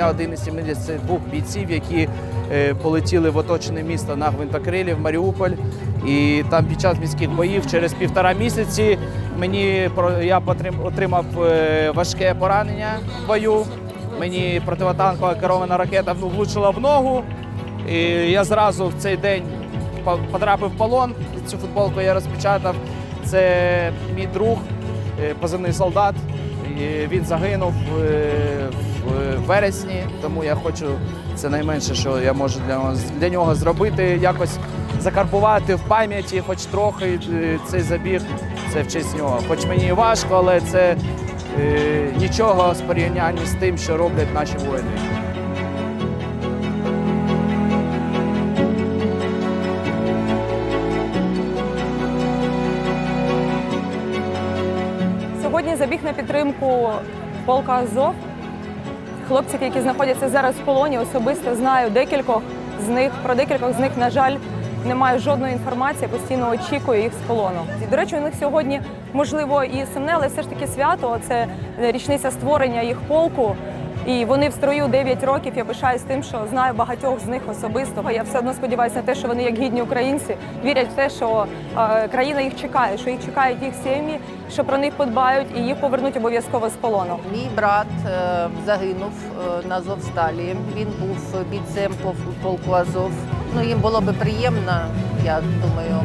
Я один із 72 бійців, які е, полетіли в оточене місто на гвинтокрилі в Маріуполь. І там під час міських боїв через півтора місяці мені я отримав е, важке поранення в бою. Мені противотанкова керована ракета влучила в ногу. І я зразу в цей день потрапив в полон. Цю футболку я розпечатав. Це мій друг, е, позивний солдат. Він загинув в вересні, тому я хочу це найменше, що я можу для для нього зробити, якось закарбувати в пам'яті, хоч трохи е, цей забіг. Це в честь нього. Хоч мені важко, але це е, нічого з порівняння з тим, що роблять наші воїни. Сьогодні забіг на підтримку полка Азов. Хлопці, які знаходяться зараз в полоні, особисто знаю декількох з них. Про декількох з них, на жаль, не маю жодної інформації, постійно очікую їх з полону. До речі, у них сьогодні можливо і сумне, але все ж таки свято. Це річниця створення їх полку. І вони в строю 9 років. Я пишаюсь тим, що знаю багатьох з них особисто. Я все одно сподіваюся на те, що вони як гідні українці вірять в те, що е, країна їх чекає, що їх чекають їх сім'ї, що про них подбають і їх повернуть обов'язково з полону. Мій брат е, загинув е, на Азовсталі. Він був бійцем по полку Азов. Ну їм було би приємно. Я думаю,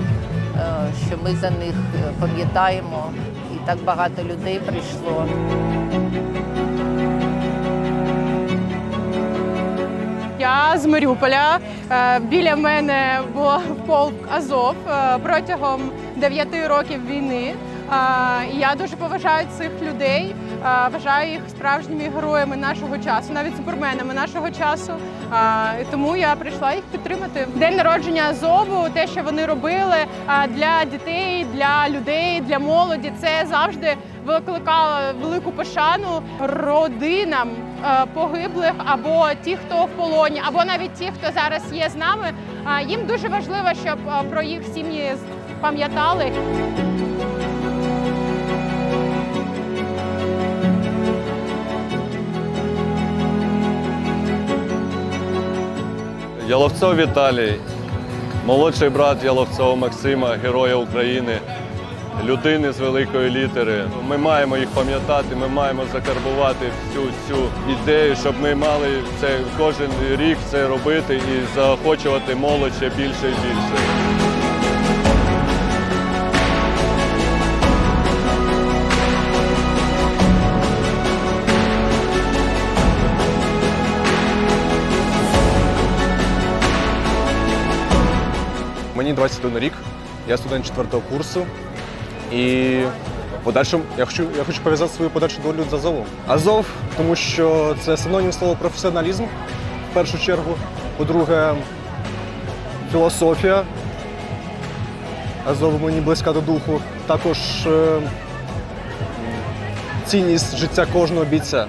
що ми за них пам'ятаємо, і так багато людей прийшло. З Маріуполя. Е, Біля мене був полк Азов е, протягом 9 років війни. Я дуже поважаю цих людей, вважаю їх справжніми героями нашого часу, навіть суперменами нашого часу. Тому я прийшла їх підтримати. День народження Азову, те, що вони робили для дітей, для людей, для молоді, це завжди викликало велику пошану родинам погиблих або ті, хто в полоні, або навіть ті, хто зараз є з нами. Їм дуже важливо, щоб про їх сім'ї пам'ятали. Яловцов Віталій, молодший брат Яловцова Максима, героя України, людини з великої літери. Ми маємо їх пам'ятати, ми маємо закарбувати всю цю ідею, щоб ми мали це кожен рік це робити і заохочувати молодь ще більше і більше. Мені 21 рік, я студент 4 курсу. І подальшому я хочу, я хочу пов'язати свою подальшу долю з Азовом. Азов, тому що це синонім слова професіоналізм в першу чергу. По-друге, філософія. Азов мені близька до духу. Також е, цінність життя кожного бійця.